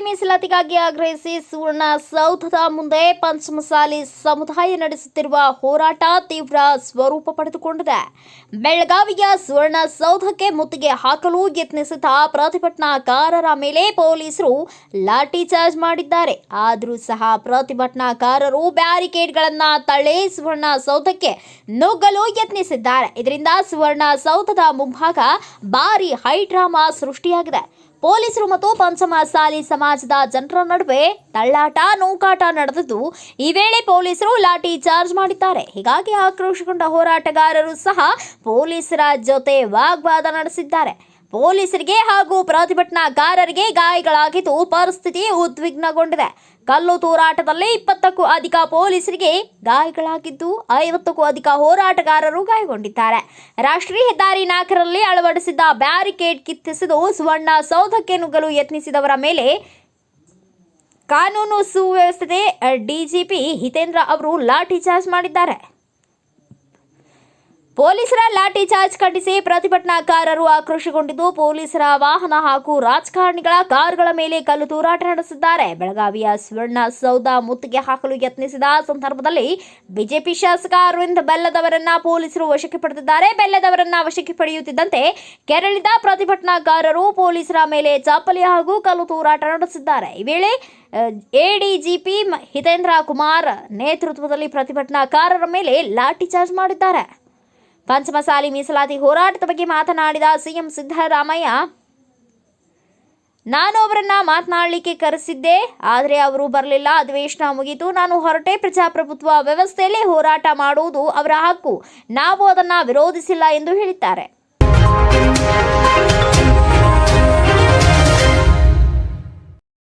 ಮೀಸಲಾತಿಗಾಗಿ ಆಗ್ರಹಿಸಿ ಸುವರ್ಣ ಸೌಧದ ಮುಂದೆ ಪಂಚಮಸಾಲಿ ಸಮುದಾಯ ನಡೆಸುತ್ತಿರುವ ಹೋರಾಟ ತೀವ್ರ ಸ್ವರೂಪ ಪಡೆದುಕೊಂಡಿದೆ. ಬೆಳಗಾವಿಯ ಸುವರ್ಣ ಸೌಧಕ್ಕೆ ಮುತ್ತಿಗೆ ಹಾಕಲು ಯತ್ನಿಸಿದ ಪ್ರತಿಭಟನಾಕಾರರ ಮೇಲೆ ಪೊಲೀಸರು ಲಾಠಿ ಚಾರ್ಜ್ ಮಾಡಿದ್ದಾರೆ. ಆದರೂ ಸಹ ಪ್ರತಿಭಟನಾಕಾರರು ಬ್ಯಾರಿಕೇಡ್ಗಳನ್ನ ತಳ್ಳಿ ಸುವರ್ಣ ಸೌಧಕ್ಕೆ ನುಗ್ಗಲು ಯತ್ನಿಸಿದ್ದಾರೆ. ಇದರಿಂದ ಸುವರ್ಣ ಸೌಧದ ಮುಂಭಾಗ ಭಾರಿ ಹೈಡ್ರಾಮಾ ಸೃಷ್ಟಿಯಾಗಿದೆ. ಪೊಲೀಸರು ಮತ್ತು ಪಂಚಮಸಾಲಿ ಸಮಾಜದ ಜನರ ನಡುವೆ ತಳ್ಳಾಟ, ನೂಕಾಟ ನಡೆದಿದ್ದು, ಈ ವೇಳೆ ಪೊಲೀಸರು ಲಾಠಿ ಚಾರ್ಜ್ ಮಾಡಿದ್ದಾರೆ. ಹೀಗಾಗಿ ಆಕ್ರೋಶಗೊಂಡ ಹೋರಾಟಗಾರರು ಸಹ ಪೊಲೀಸರ ಜೊತೆ ವಾಗ್ವಾದ ನಡೆಸಿದ್ದಾರೆ. ಪೊಲೀಸರಿಗೆ ಹಾಗೂ ಪ್ರತಿಭಟನಾಕಾರರಿಗೆ ಗಾಯಗಳಾಗಿದ್ದು ಪರಿಸ್ಥಿತಿ ಉದ್ವಿಗ್ನಗೊಂಡಿದೆ. ಕಲ್ಲು ತೂರಾಟದಲ್ಲಿ ಇಪ್ಪತ್ತಕ್ಕೂ ಅಧಿಕ ಪೊಲೀಸರಿಗೆ ಗಾಯಗಳಾಗಿದ್ದು ಐವತ್ತಕ್ಕೂ ಅಧಿಕ ಹೋರಾಟಗಾರರು ಗಾಯಗೊಂಡಿದ್ದಾರೆ. ರಾಷ್ಟ್ರೀಯ ಹೆದ್ದಾರಿ ನಾಲ್ಕರಲ್ಲಿ ಅಳವಡಿಸಿದ್ದ ಬ್ಯಾರಿಕೇಡ್ ಕಿತ್ತಿಸಿದು ಸುವರ್ಣ ಸೌಧಕ್ಕೆ ನುಗ್ಗಲು ಯತ್ನಿಸಿದವರ ಮೇಲೆ ಕಾನೂನು ಸುವ್ಯವಸ್ಥೆ, ಡಿಜಿಪಿ ಹಿತೇಂದ್ರ ಅವರು ಲಾಠಿ ಚಾರ್ಜ್ ಮಾಡಿದ್ದಾರೆ. ಪೊಲೀಸರ ಲಾಠಿ ಚಾರ್ಜ್ ಖಂಡಿಸಿ ಪ್ರತಿಭಟನಾಕಾರರು ಆಕ್ರೋಶಗೊಂಡಿದ್ದು ಪೊಲೀಸರ ವಾಹನ ಹಾಗೂ ರಾಜಕಾರಣಿಗಳ ಕಾರುಗಳ ಮೇಲೆ ಕಲ್ಲು ತೂರಾಟ ನಡೆಸಿದ್ದಾರೆ. ಬೆಳಗಾವಿಯ ಸುವರ್ಣ ಸೌಧ ಮುತ್ತಿಗೆ ಹಾಕಲು ಯತ್ನಿಸಿದ ಸಂದರ್ಭದಲ್ಲಿ ಬಿಜೆಪಿ ಶಾಸಕ ಅರವಿಂದ್ ಬೆಲ್ಲದವರನ್ನ ಪೊಲೀಸರು ವಶಕ್ಕೆ ಪಡೆದಿದ್ದಾರೆ. ಬೆಲ್ಲದವರನ್ನ ವಶಕ್ಕೆ ಪಡೆಯುತ್ತಿದ್ದಂತೆ ಕೆರಳಿದ ಪ್ರತಿಭಟನಾಕಾರರು ಪೊಲೀಸರ ಮೇಲೆ ಚಾಪಲಿ ಹಾಗೂ ಕಲ್ಲು ತೂರಾಟ ನಡೆಸಿದ್ದಾರೆ. ಈ ವೇಳೆ ಎಡಿಜಿಪಿ ಹಿತೇಂದ್ರ ಕುಮಾರ್ ನೇತೃತ್ವದಲ್ಲಿ ಪ್ರತಿಭಟನಾಕಾರರ ಮೇಲೆ ಲಾಠಿ ಚಾರ್ಜ್ ಮಾಡಿದ್ದಾರೆ. ಪಂಚಮಸಾಲಿ ಮೀಸಲಾತಿ ಹೋರಾಟದ ಬಗ್ಗೆ ಮಾತನಾಡಿದ ಸಿಎಂ ಸಿದ್ದರಾಮಯ್ಯ ನಾನು ಅವರನ್ನ ಮಾತನಾಡಲಿಕ್ಕೆ ಕರೆಸಿದ್ದೆ, ಆದರೆ ಅವರು ಬರಲಿಲ್ಲ, ಅಧಿವೇಶನ ಮುಗಿತು. ನಾನು ಹೊರಟೆ ಪ್ರಜಾಪ್ರಭುತ್ವ ವ್ಯವಸ್ಥೆಯಲ್ಲಿ ಹೋರಾಟ ಮಾಡುವುದು ಅವರ ಹಕ್ಕು. ನಾವು ಅದನ್ನ ವಿರೋಧಿಸಿಲ್ಲ ಎಂದು ಹೇಳಿದ್ದಾರೆ.